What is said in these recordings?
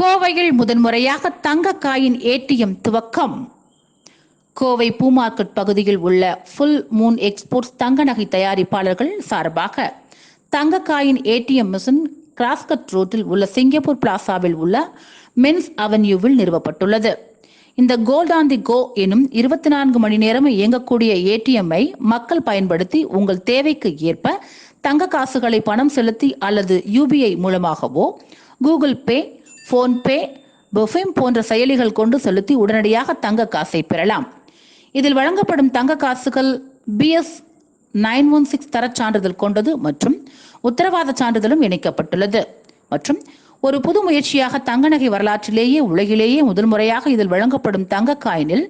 கோவையில் முதன்முறையாக தங்க காயின் ஏடிஎம் துவக்கம். கோவை பூ மார்க்கெட் பகுதியில் உள்ள ஃபுல் மூன் எக்ஸ்போர்ட்ஸ் தங்க நகை தயாரிப்பாளர்கள் சார்பாக தங்க காயின் ஏடிஎம் மிஷின் கிராஸ்கட் ரோட்டில் உள்ள சிங்கப்பூர் பிளாசாவில் உள்ள மென்ஸ் அவென்யூவில் நிறுவப்பட்டுள்ளது. இந்த கோல்ட் ஆன் தி கோ எனும் இருபத்தி நான்கு மணி நேரம் இயங்கக்கூடிய ஏடிஎம்மை மக்கள் பயன்படுத்தி உங்கள் தேவைக்கு ஏற்ப தங்க காசுகளை பணம் செலுத்தி அல்லது யூபிஐ மூலமாகவோ கூகுள் பே போன்பே பெஃபிம் போன்ற செயலிகள் கொண்டு செலுத்தி உடனடியாக தங்க காசை பெறலாம். இதில் வழங்கப்படும் தங்க காசுகள் பிஎஸ் நைன் ஒன் சிக்ஸ் தரச் சான்றிதழ் கொண்டது மற்றும் உத்தரவாத சான்றிதழும் இணைக்கப்பட்டுள்ளது. மற்றும் ஒரு புது முயற்சியாக தங்க நகை வரலாற்றிலேயே உலகிலேயே முதல் முறையாக இதில் வழங்கப்படும் தங்க காயினில்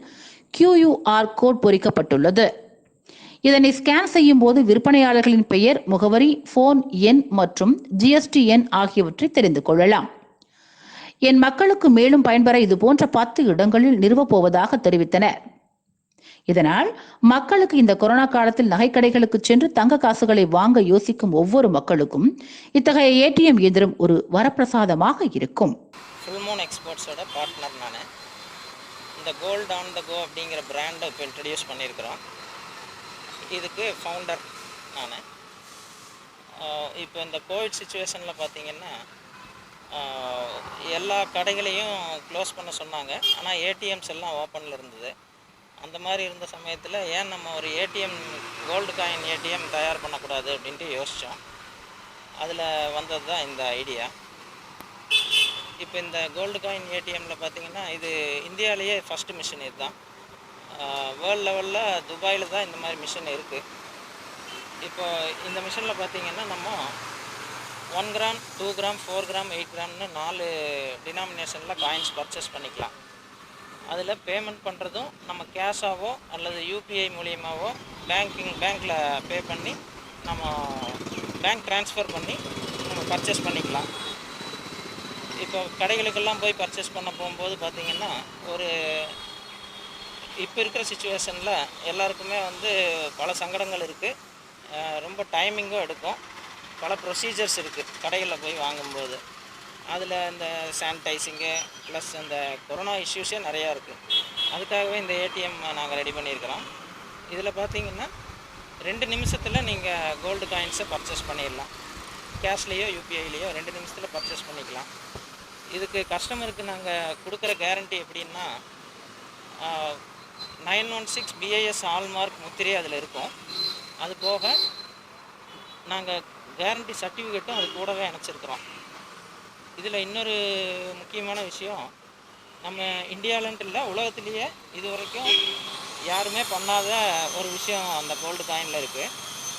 கியூயூஆர் கோட் பொறிக்கப்பட்டுள்ளது. இதனை ஸ்கேன் செய்யும் போது விற்பனையாளர்களின் பெயர் முகவரி போன் எண் மற்றும் ஜிஎஸ்டி எண் ஆகியவற்றை தெரிந்து கொள்ளலாம். என் மக்களுக்கு மேலும் பயன்பெற இது போன்ற பத்து இடங்களில் நிறுவப் போவதாக தெரிவித்தனர். இதனால் மக்களுக்கு இந்த கொரோனா காலத்தில் நகைக்கடைகளுக்கு சென்று தங்க காசுகளை வாங்க யோசிக்கும் ஒவ்வொரு மக்களுக்கும் இத்தகைய ஏடிஎம் இயந்திரம் ஒரு வரப்பிரசாதமாக இருக்கும். ஃபுல்மோன் எக்ஸ்போர்ட்ஸோட பார்ட்னர் நான். இந்த கோல்ட் ஆன் த கோ அப்படிங்கிற பிராண்டை இப்போ இன்ட்ரடியூஸ் பண்ணியிருக்கிறோம் இதுக்கு ஃபவுண்டர் நான். இப்போ இந்த கோவிட் சுச்சுவேஷனில் பார்த்தீங்கன்னா எல்லா கடைகளையும் க்ளோஸ் பண்ண சொன்னாங்க. ஆனால் ஏடிஎம்ஸ் எல்லாம் ஓப்பனில் இருந்தது. அந்த மாதிரி இருந்த சமயத்தில் ஏன் நம்ம ஒரு ஏடிஎம் கோல்டு காயின் ஏடிஎம் தயார் பண்ணக்கூடாது அப்படின்ட்டு யோசித்தோம் அதில் வந்தது தான் இந்த ஐடியா இப்போ இந்த கோல்டு காயின் ஏடிஎம்மில் பார்த்திங்கன்னா இது இந்தியாவிலேயே ஃபஸ்ட்டு மிஷின் இதுதான். வேர்ல்டு லெவலில் துபாயில் தான் இந்த மாதிரி மிஷின் இருக்குது இப்போ இந்த மிஷினில் பார்த்தீங்கன்னா நம்ம one gram two gram four gram eight கிராம்னு நாலு டினாமினேஷனில் காயின்ஸ் பர்ச்சேஸ் பண்ணிக்கலாம். அதில் பேமெண்ட் பண்ணுறதும் நம்ம கேஷாவோ அல்லது யூபிஐ மூலியமாகவோ பேங்கிங் பேங்க்கில் பே பண்ணி நம்ம பேங்க் ட்ரான்ஸ்ஃபர் பண்ணி நம்ம பர்ச்சேஸ் பண்ணிக்கலாம். இப்போ கடைகளுக்கெல்லாம் போய் பர்ச்சேஸ் பண்ண போகும்போது பார்த்தீங்கன்னா ஒரு இப்போ இருக்கிற சுச்சுவேஷனில் எல்லாருக்குமே வந்து பல சங்கடங்கள் இருக்குது ரொம்ப டைமிங்கும் எடுக்கும். பல ப்ரொசீஜர்ஸ் இருக்குது கடைகளில் போய் வாங்கும்போது. அதில் இந்த சானிடைசிங்கு ப்ளஸ் அந்த கொரோனா இஷ்யூஸே நிறையா இருக்குது அதுக்காகவே இந்த ஏடிஎம் நாங்கள் ரெடி பண்ணியிருக்கிறோம். இதில் பார்த்தீங்கன்னா ரெண்டு நிமிஷத்தில் நீங்கள் கோல்டு காயின்ஸை பர்ச்சேஸ் பண்ணிடலாம். கேஷ்லேயோ யூபிஐலேயோ ரெண்டு நிமிஷத்தில் பர்ச்சேஸ் பண்ணிக்கலாம். இதுக்கு கஸ்டமருக்கு நாங்கள் கொடுக்குற கேரண்டி எப்படின்னா nine one six BIS hallmark முத்திரை அதில் இருக்கும். அது போக நாங்கள் கேரண்டி சர்டிஃபிகேட்டும் அது கூடவே இணைச்சிருக்கிறோம் இதில் இன்னொரு முக்கியமான விஷயம் நம்ம இந்தியாவிலன்ட்டு இல்லை உலகத்துலேயே இது வரைக்கும் யாருமே பண்ணாத ஒரு விஷயம் அந்த கோல்டு காயினில் இருக்குது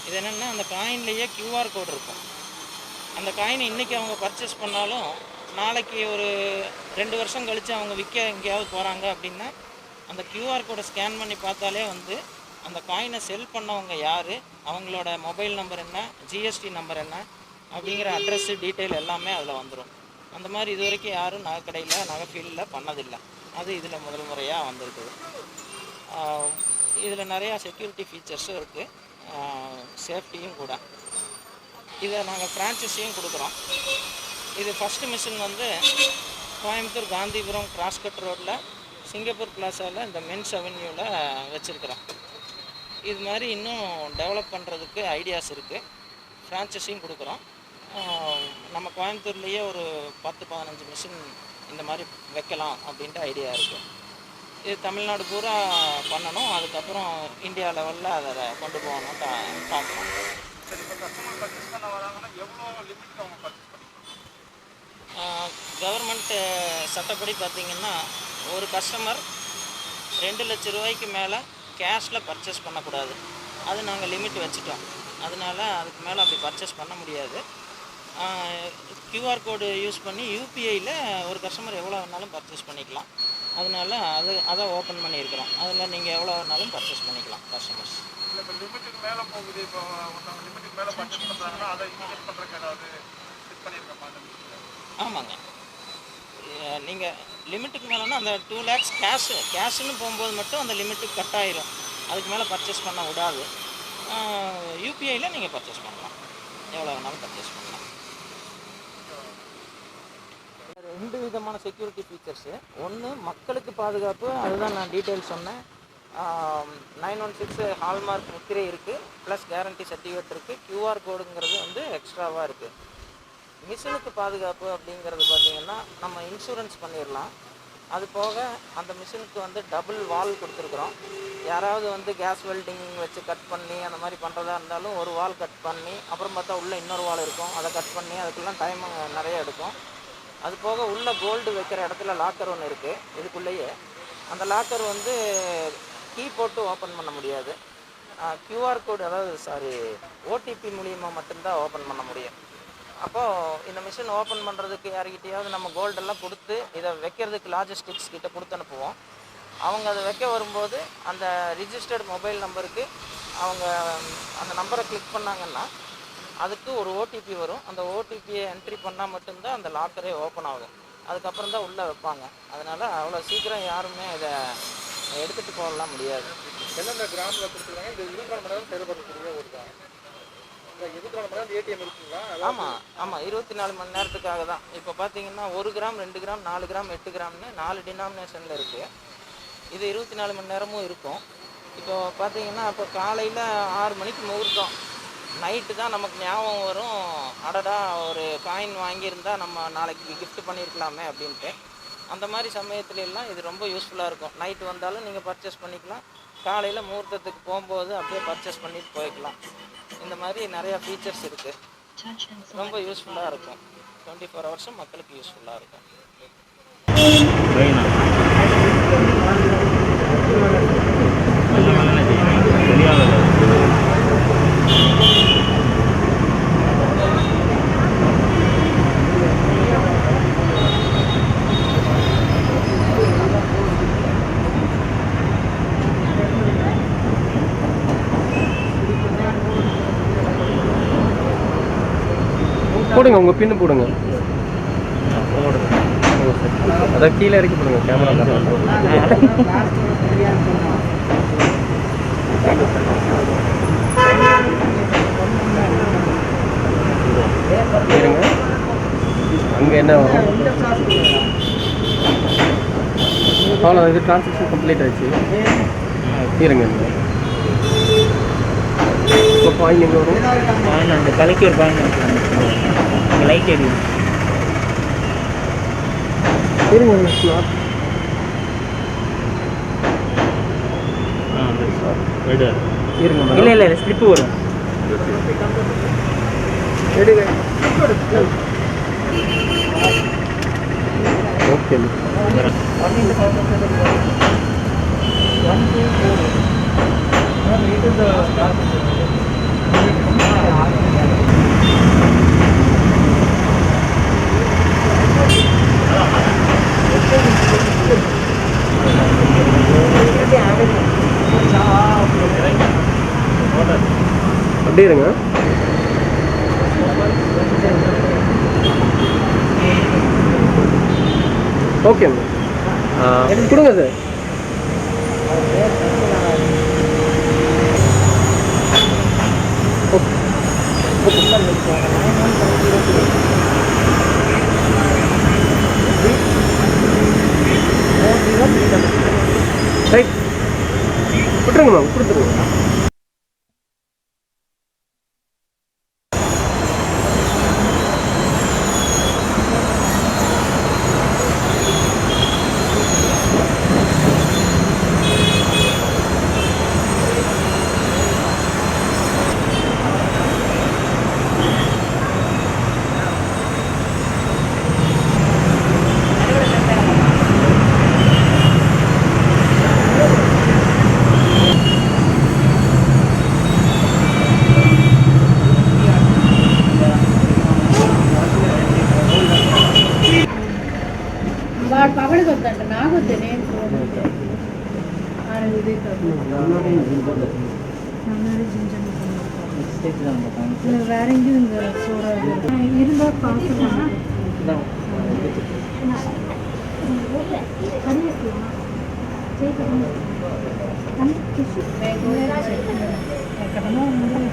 இது என்னென்னா அந்த காயின்லேயே கியூஆர் கோடு இருக்கும். அந்த காயினை இன்றைக்கி அவங்க பர்ச்சேஸ் பண்ணாலும் நாளைக்கு ஒரு ரெண்டு வருஷம் கழித்து அவங்க விற்க எங்கேயாவது போகிறாங்க அப்படின்னா அந்த கியூஆர் கோடை ஸ்கேன் பண்ணி பார்த்தாலே வந்து அந்த காயினை செல் பண்ணவங்க யார்? அவங்களோட மொபைல் நம்பர் என்ன? ஜிஎஸ்டி நம்பர் என்ன? அப்படிங்கிற அட்ரஸ்ஸு டீட்டெயில் எல்லாமே அதில் வந்துடும் அந்த மாதிரி இது வரைக்கும் யாரும் நகைக்கடையில் நகை ஃபீல்டில் பண்ணதில்லை. அது இதில் முதல் முறையாக வந்திருக்குது. இதில் நிறையா செக்யூரிட்டி ஃபீச்சர்ஸும் இருக்குது சேஃப்டியும் கூட. இதை நாங்கள் ஃப்ரான்ச்சைஸியும் கொடுக்குறோம். இது ஃபஸ்ட்டு மிஷின் வந்து கோயம்புத்தூர் காந்திபுரம் கிராஸ்கட் ரோட்டில் சிங்கப்பூர் பிளாசாவில் இந்த மென்ஸ் அவென்யூவில் வச்சுருக்குறோம். இது மாதிரி இன்னும் டெவலப் பண்ணுறதுக்கு ஐடியாஸ் இருக்குது ஃப்ரான்ச்சைஸியும் கொடுக்குறோம். நம்ம கோயம்புத்தூர்லேயே ஒரு பத்து பதினஞ்சு மிஷின் இந்த மாதிரி வைக்கலாம் அப்படின்ட்டு ஐடியா இருக்குது இது தமிழ்நாடு பூரா பண்ணணும். அதுக்கப்புறம் இந்தியா லெவலில் அதை கொண்டு போகணும் பார்க்கணும். கவர்மெண்ட்டு சட்டப்படி பார்த்தீங்கன்னா ஒரு கஸ்டமர் ரெண்டு லட்ச ரூபாய்க்கு மேலே கேஷில் பர்ச்சேஸ் பண்ணக்கூடாது. அது நாங்கள் லிமிட் வச்சுட்டோம். அதனால அதுக்கு மேலே அப்படி பர்ச்சேஸ் பண்ண முடியாது. கியூஆர் கோடு யூஸ் பண்ணி யூபிஐயில் ஒரு கஸ்டமர் எவ்வளோ வேணாலும் பர்ச்சேஸ் பண்ணிக்கலாம். அதனால அது அதை ஓப்பன் பண்ணியிருக்கிறோம். அதில் நீங்கள் எவ்வளோ வேணாலும் பர்ச்சேஸ் பண்ணிக்கலாம் கஸ்டமர்ஸ் இல்லை இப்போ லிமிட்டுக்கு மேலே போகுது. இப்போ ஒருத்தவங்க லிமிட்டுக்கு மேலே பர்ச்சேஸ் பண்ணுறாங்கன்னா அதை இன்க்ரீஸ் பண்ணுறதுக்கு ஏதாவது ஃபிட் பண்ணியிருக்க மாட்டேன் ஆமாங்க. நீங்கள் லிமிட்டுக்கு மேலேனா அந்த டூ லேக்ஸ் கேஷு கேஷுன்னு போகும்போது மட்டும் அந்த லிமிட்டு கட் ஆயிரும். அதுக்கு மேலே பர்ச்சேஸ் பண்ண விடாது. யூபிஐயில் நீங்கள் பர்ச்சேஸ் பண்ணலாம். எவ்வளோ வேணாலும் பர்ச்சேஸ் பண்ணலாம். ரெண்டு விதமான செக்யூரிட்டி ஃபீச்சர்ஸு ஒன்று மக்களுக்கு பாதுகாப்பு. அதுதான் நான் டீட்டெயில் சொன்னேன். நைன் ஒன் சிக்ஸ் ஹால்மார்க் முத்திரை இருக்குது ப்ளஸ் கேரண்டி சர்டிஃபிகேட் இருக்குது கியூஆர் கோடுங்கிறது வந்து எக்ஸ்ட்ராவாக இருக்குது மிஷினுக்கு பாதுகாப்பு அப்படிங்கிறது பார்த்திங்கன்னா நம்ம இன்சூரன்ஸ் பண்ணிடலாம். அது போக அந்த மிஷினுக்கு வந்து டபுள் வால் கொடுத்துருக்குறோம். யாராவது வந்து கேஸ் வெல்டிங் வச்சு கட் பண்ணி அந்த மாதிரி பண்ணுறதா இருந்தாலும் ஒரு வால் கட் பண்ணி அப்புறம் பார்த்தா உள்ளே இன்னொரு வால் இருக்கும். அதை கட் பண்ணி அதுக்கெல்லாம் டைம் நிறைய எடுக்கும். அது போக உள்ள கோல்டு வைக்கிற இடத்துல லாக்கர் ஒன்று இருக்குது இதுக்குள்ளேயே. அந்த லாக்கர் வந்து கீ போட்டு ஓப்பன் பண்ண முடியாது. கியூஆர் கோடு அதாவது சாரி ஓடிபி மூலியமாக மட்டும்தான் ஓப்பன் பண்ண முடியும். அப்போது இந்த மிஷின் ஓப்பன் பண்ணுறதுக்கு யார்கிட்டையாவது நம்ம கோல்டெல்லாம் கொடுத்து இதை வைக்கிறதுக்கு லாஜிஸ்டிக்ஸ் கிட்டே கொடுத்து அனுப்புவோம். அவங்க அதை வைக்க வரும்போது அந்த ரிஜிஸ்டர்ட் மொபைல் நம்பருக்கு அவங்க அந்த நம்பரை கிளிக் பண்ணாங்கன்னா அதுக்கு ஒரு ஓடிபி வரும். அந்த ஓடிபியை என்ட்ரி பண்ணால் மட்டும்தான் அந்த லாக்கரே ஓப்பன் ஆகும். அதுக்கப்புறம் தான் உள்ளே வைப்பாங்க. அதனால் அவ்வளோ சீக்கிரம் யாருமே இதை எடுத்துகிட்டு போகலாம் முடியாது. எந்தெந்த கிராமில் கொடுத்துருக்காங்க? இந்த இருபத்தி நாலு மணி நேரம் செயல்படக்கூடிய ஒரு ஆமாம் ஆமாம் இருபத்தி நாலு மணி நேரத்துக்காக தான். இப்போ பார்த்தீங்கன்னா ஒரு கிராம் ரெண்டு கிராம் நாலு கிராம் எட்டு கிராம்னு நாலு டினாமினேஷனில் இருக்குது இது இருபத்தி நாலு மணி நேரமும் இருக்கும். இப்போ பார்த்தீங்கன்னா இப்போ காலையில் ஆறு மணிக்கு முகூர்த்தம். நைட்டு தான் நமக்கு ஞாபகம் வரும். அடடா ஒரு காயின் வாங்கியிருந்தா நம்ம நாளைக்கு கிஃப்ட் பண்ணியிருக்கலாமே அப்படின்ட்டு. அந்த மாதிரி சமயத்துல எல்லாம் இது ரொம்ப யூஸ்ஃபுல்லாக இருக்கும். நைட்டு வந்தாலும் நீங்கள் பர்ச்சேஸ் பண்ணிக்கலாம். காலையில் முகூர்த்தத்துக்கு போகும்போது அப்படியே பர்ச்சேஸ் பண்ணிட்டு போய்க்கலாம். இந்த மாதிரி நிறையா ஃபீச்சர்ஸ் இருக்குது ரொம்ப யூஸ்ஃபுல்லாக இருக்கும். டுவெண்ட்டி ஃபோர் ஹவர்ஸும் மக்களுக்கு யூஸ்ஃபுல்லாக இருக்கும். போடுங்க உங்கள் பின்னு போடுங்க. அதான் கீழே இறக்கி போடுங்க கேமரா இருங்க. அங்கே என்ன வரும்? அவ்வளோ இது டிரான்சாக்ஷன் கம்ப்ளீட் ஆச்சு இருங்க. இப்போ பாயிண்ட் எங்கே வரும்? பாயிண்ட் அந்த கலைக்கு ஒரு பாயிண்ட் இங்கே லைட் எரியும் இருங்க. இல்லை இல்லை இல்லை ஸ்லிப்பு வரும். எடுங்க ஓகே அப்படியே இருங்க ஓகே கொடுங்க சார் வேற எங்கேயும் இந்த சோறா இருந்தா பார்த்து ఎక్కడనో ఉంది కదా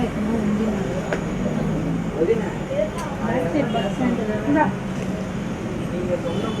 ఎక్కడనో ఉంది నాకు. బస్ సెంటర్ திடீர்னு சொல்லி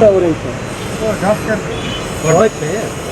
கை பிடிச்சி நான் ஏன்னா